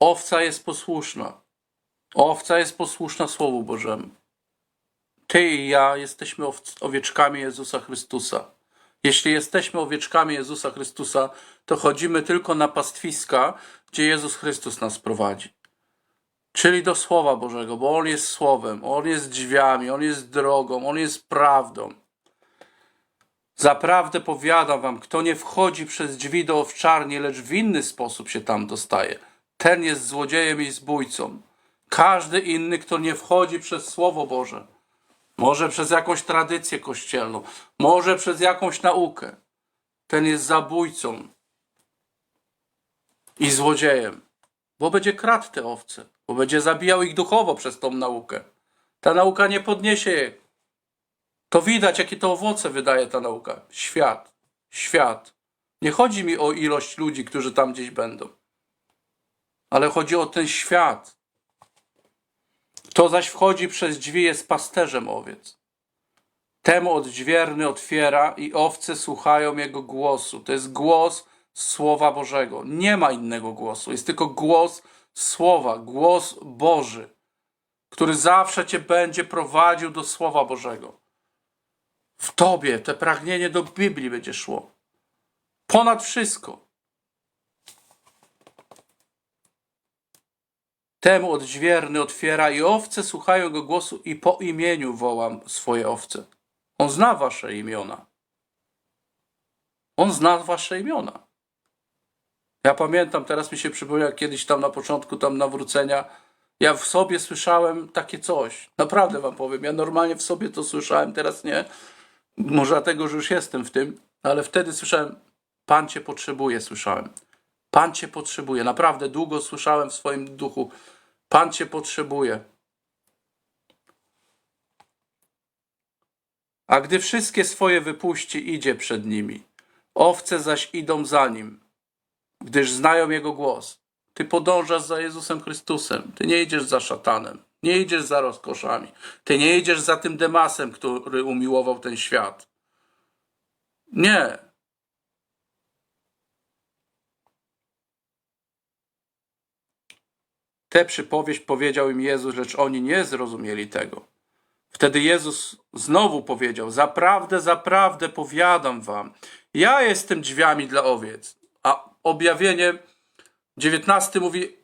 Owca jest posłuszna. Owca jest posłuszna Słowu Bożemu. Ty i ja jesteśmy owieczkami Jezusa Chrystusa. Jeśli jesteśmy owieczkami Jezusa Chrystusa, to chodzimy tylko na pastwiska, gdzie Jezus Chrystus nas prowadzi. Czyli do Słowa Bożego, bo On jest Słowem, On jest drzwiami, On jest drogą, On jest prawdą. Zaprawdę powiadam wam, kto nie wchodzi przez drzwi do owczarni, lecz w inny sposób się tam dostaje, ten jest złodziejem i zbójcą. Każdy inny, kto nie wchodzi przez Słowo Boże, może przez jakąś tradycję kościelną, może przez jakąś naukę, ten jest zabójcą i złodziejem, bo będzie kradł te owce, bo będzie zabijał ich duchowo przez tą naukę. Ta nauka nie podniesie jej. To widać, jakie to owoce wydaje ta nauka. Świat. Świat. Nie chodzi mi o ilość ludzi, którzy tam gdzieś będą. Ale chodzi o ten świat. Kto zaś wchodzi przez drzwi jest pasterzem owiec. Temu odźwierny otwiera i owce słuchają jego głosu. To jest głos Słowa Bożego. Nie ma innego głosu. Jest tylko głos Słowa, głos Boży, który zawsze cię będzie prowadził do Słowa Bożego. W tobie te pragnienie do Biblii będzie szło. Ponad wszystko. Temu odźwierny otwiera i owce słuchają jego głosu i po imieniu wołam swoje owce. On zna wasze imiona. On zna wasze imiona. Ja pamiętam, teraz mi się przypomina, jak kiedyś tam na początku tam nawrócenia, ja w sobie słyszałem takie coś. Naprawdę wam powiem, ja normalnie w sobie to słyszałem, teraz nie. Może dlatego, że już jestem w tym, ale wtedy słyszałem, Pan Cię potrzebuje, słyszałem. Pan Cię potrzebuje. Naprawdę długo słyszałem w swoim duchu, Pan Cię potrzebuje. A gdy wszystkie swoje wypuści, idzie przed nimi. Owce zaś idą za nim, gdyż znają Jego głos. Ty podążasz za Jezusem Chrystusem. Ty nie idziesz za szatanem. Nie idziesz za rozkoszami. Ty nie idziesz za tym Demasem, który umiłował ten świat. Nie. Tę przypowieść powiedział im Jezus, lecz oni nie zrozumieli tego. Wtedy Jezus znowu powiedział: Zaprawdę, zaprawdę powiadam wam, ja jestem drzwiami dla owiec. A objawienie 19 mówi: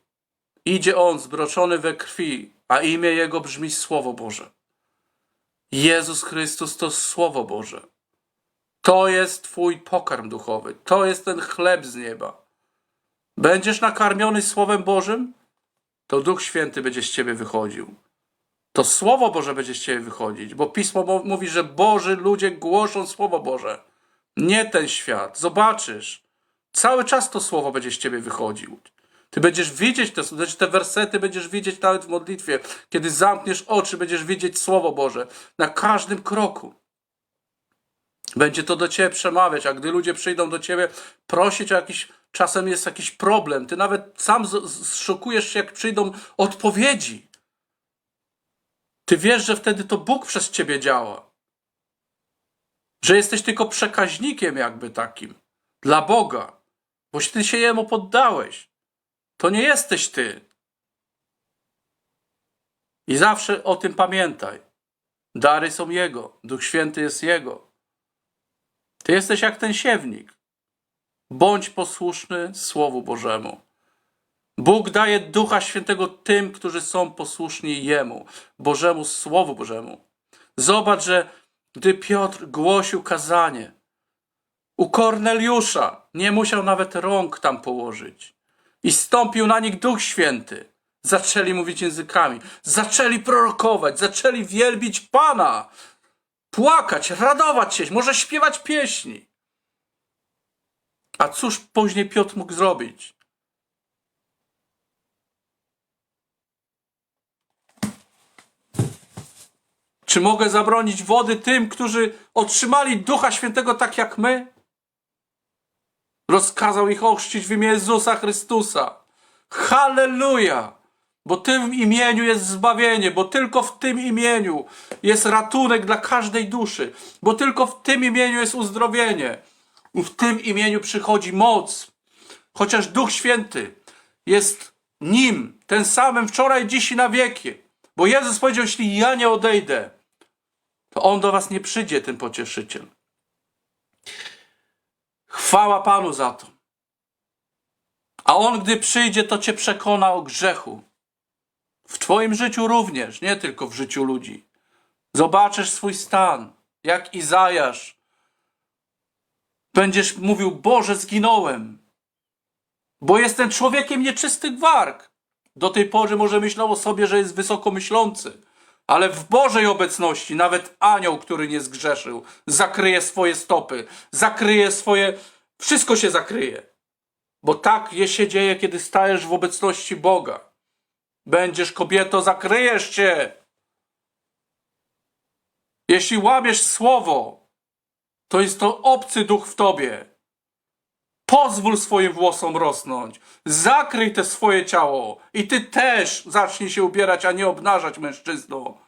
Idzie on zbroczony we krwi, a imię jego brzmi Słowo Boże. Jezus Chrystus to Słowo Boże. To jest Twój pokarm duchowy. To jest ten chleb z nieba. Będziesz nakarmiony Słowem Bożym, to Duch Święty będzie z Ciebie wychodził. To Słowo Boże będzie z Ciebie wychodzić, bo Pismo mo- mówi, że Boży ludzie głoszą Słowo Boże. Nie ten świat. Zobaczysz. Cały czas to Słowo będzie z Ciebie wychodził. Ty będziesz widzieć te, znaczy te wersety, będziesz widzieć nawet w modlitwie. Kiedy zamkniesz oczy, będziesz widzieć Słowo Boże. Na każdym kroku. Będzie to do ciebie przemawiać, a gdy ludzie przyjdą do ciebie prosić o jakiś, czasem jest jakiś problem, ty nawet sam zszokujesz się, jak przyjdą odpowiedzi. Ty wiesz, że wtedy to Bóg przez ciebie działa. Że jesteś tylko przekaźnikiem jakby takim dla Boga, bo ty się Jemu poddałeś. To nie jesteś ty. I zawsze o tym pamiętaj. Dary są Jego, Duch Święty jest Jego. Ty jesteś jak ten siewnik. Bądź posłuszny Słowu Bożemu. Bóg daje Ducha Świętego tym, którzy są posłuszni Jemu, Bożemu Słowu Bożemu. Zobacz, że gdy Piotr głosił kazanie, u Korneliusza nie musiał nawet rąk tam położyć. I stąpił na nich Duch Święty. Zaczęli mówić językami, zaczęli prorokować, zaczęli wielbić Pana płakać, radować się, może śpiewać pieśni. A cóż później Piotr mógł zrobić? Czy mogę zabronić wody tym, którzy otrzymali Ducha Świętego tak jak my? Rozkazał ich ochrzcić w imię Jezusa Chrystusa. Halleluja! Bo tym imieniu jest zbawienie, bo tylko w tym imieniu jest ratunek dla każdej duszy, bo tylko w tym imieniu jest uzdrowienie. W tym imieniu przychodzi moc. Chociaż Duch Święty jest nim, ten samym wczoraj, dziś i na wieki. Bo Jezus powiedział, jeśli ja nie odejdę, to On do was nie przyjdzie, ten pocieszyciel. Chwała Panu za to. A On, gdy przyjdzie, to cię przekona o grzechu. W twoim życiu również, nie tylko w życiu ludzi. Zobaczysz swój stan, jak Izajasz. Będziesz mówił, Boże, zginąłem, bo jestem człowiekiem nieczystych warg. Do tej pory może myślał o sobie, że jest wysoko myślący, ale w Bożej obecności nawet anioł, który nie zgrzeszył, zakryje swoje stopy, zakryje swoje... Wszystko się zakryje. Bo tak się dzieje, kiedy stajesz w obecności Boga. Będziesz kobieto, zakryjesz się. Jeśli łamiesz słowo, to jest to obcy duch w tobie. Pozwól swoim włosom rosnąć. Zakryj te swoje ciało. I ty też zacznij się ubierać, a nie obnażać mężczyzno.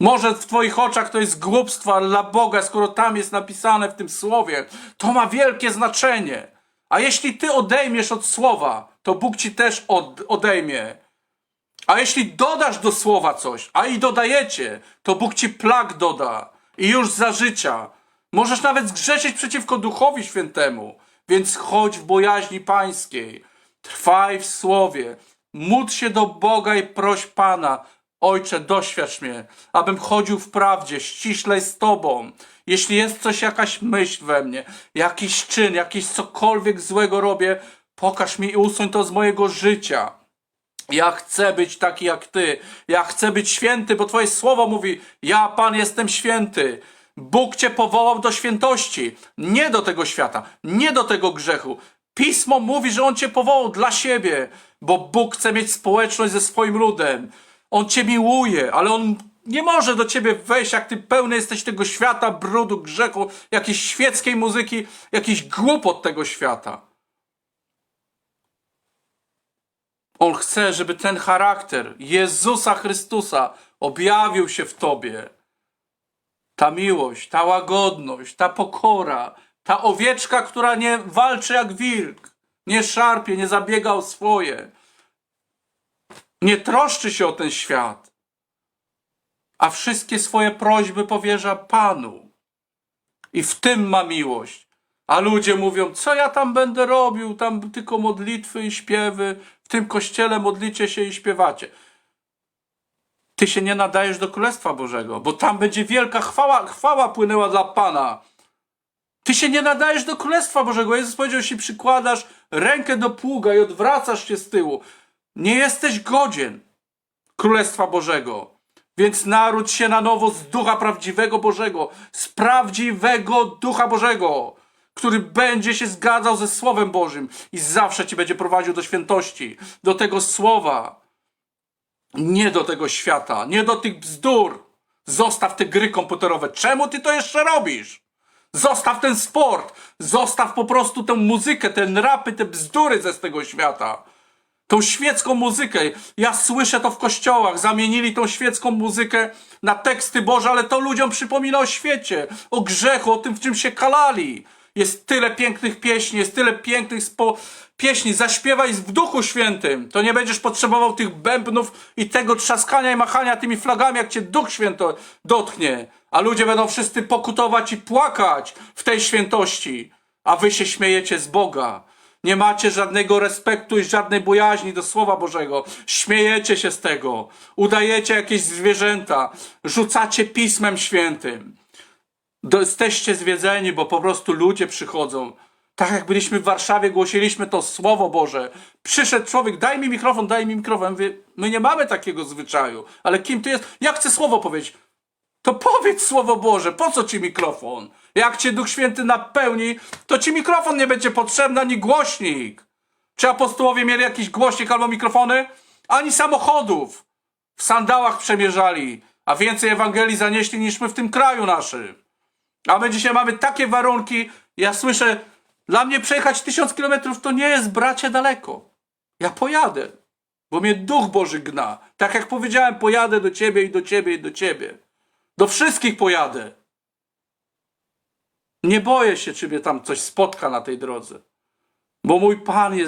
Może w twoich oczach to jest głupstwo, ale dla Boga, skoro tam jest napisane w tym słowie, to ma wielkie znaczenie. A jeśli ty odejmiesz od słowa, to Bóg ci też od, odejmie. A jeśli dodasz do słowa coś, a i dodajecie, to Bóg ci plag doda. I już za życia. Możesz nawet zgrzeszyć przeciwko Duchowi Świętemu. Więc chodź w bojaźni pańskiej. Trwaj w słowie. Módl się do Boga i proś Pana. Ojcze, doświadcz mnie, abym chodził w prawdzie, ściślej z Tobą. Jeśli jest coś, jakaś myśl we mnie, jakiś czyn, jakiś cokolwiek złego robię, pokaż mi i usuń to z mojego życia. Ja chcę być taki jak Ty. Ja chcę być święty, bo Twoje słowo mówi: Ja, Pan, jestem święty. Bóg Cię powołał do świętości, nie do tego świata, nie do tego grzechu. Pismo mówi, że On Cię powołał dla siebie, bo Bóg chce mieć społeczność ze swoim ludem. On Cię miłuje, ale On nie może do Ciebie wejść, jak Ty pełny jesteś tego świata, brudu, grzechu, jakiejś świeckiej muzyki, jakiś głupot tego świata. On chce, żeby ten charakter Jezusa Chrystusa objawił się w tobie. Ta miłość, ta łagodność, ta pokora, ta owieczka, która nie walczy jak wilk, nie szarpie, nie zabiega o swoje, nie troszczy się o ten świat, a wszystkie swoje prośby powierza Panu. I w tym ma miłość. A ludzie mówią, co ja tam będę robił? Tam tylko modlitwy i śpiewy. W tym kościele modlicie się i śpiewacie. Ty się nie nadajesz do Królestwa Bożego, bo tam będzie wielka chwała, chwała płynęła dla Pana. Ty się nie nadajesz do Królestwa Bożego. Jezus powiedział, jeśli przykładasz rękę do pługa i odwracasz się z tyłu, nie jesteś godzien Królestwa Bożego. Więc naród się na nowo z ducha prawdziwego Bożego, z prawdziwego ducha Bożego, który będzie się zgadzał ze Słowem Bożym i zawsze ci będzie prowadził do świętości, do tego Słowa, nie do tego świata, nie do tych bzdur. Zostaw te gry komputerowe. Czemu ty to jeszcze robisz? Zostaw ten sport, zostaw po prostu tę muzykę, ten rapy, te bzdury ze z tego świata. Tą świecką muzykę. Ja słyszę to w kościołach. Zamienili tą świecką muzykę na teksty Boże, ale to ludziom przypomina o świecie, o grzechu, o tym, w czym się kalali. Jest tyle pięknych pieśni, jest tyle pięknych spo... pieśni. Zaśpiewaj w Duchu Świętym. To nie będziesz potrzebował tych bębnów i tego trzaskania i machania tymi flagami, jak cię Duch Święty dotknie. A ludzie będą wszyscy pokutować i płakać w tej świętości. A wy się śmiejecie z Boga. Nie macie żadnego respektu i żadnej bojaźni do Słowa Bożego. Śmiejecie się z tego. Udajecie jakieś zwierzęta. Rzucacie Pismem Świętym. Do, jesteście zwiedzeni, bo po prostu ludzie przychodzą. Tak jak byliśmy w Warszawie, głosiliśmy to Słowo Boże. Przyszedł człowiek, daj mi mikrofon, daj mi mikrofon. Mówię, my nie mamy takiego zwyczaju. Ale kim ty jest? Ja chcę Słowo powiedzieć. To powiedz Słowo Boże, po co ci mikrofon? Jak cię Duch Święty napełni, to ci mikrofon nie będzie potrzebny, ani głośnik. Czy apostołowie mieli jakiś głośnik albo mikrofony? Ani samochodów. W sandałach przemierzali, a więcej Ewangelii zanieśli niż my w tym kraju naszym. A my dzisiaj mamy takie warunki, ja słyszę, dla mnie przejechać tysiąc kilometrów to nie jest, bracie, daleko. Ja pojadę, bo mnie Duch Boży gna. Tak jak powiedziałem, pojadę do ciebie i do ciebie i do ciebie. Do wszystkich pojadę. Nie boję się, czy mnie tam coś spotka na tej drodze. Bo mój Pan jest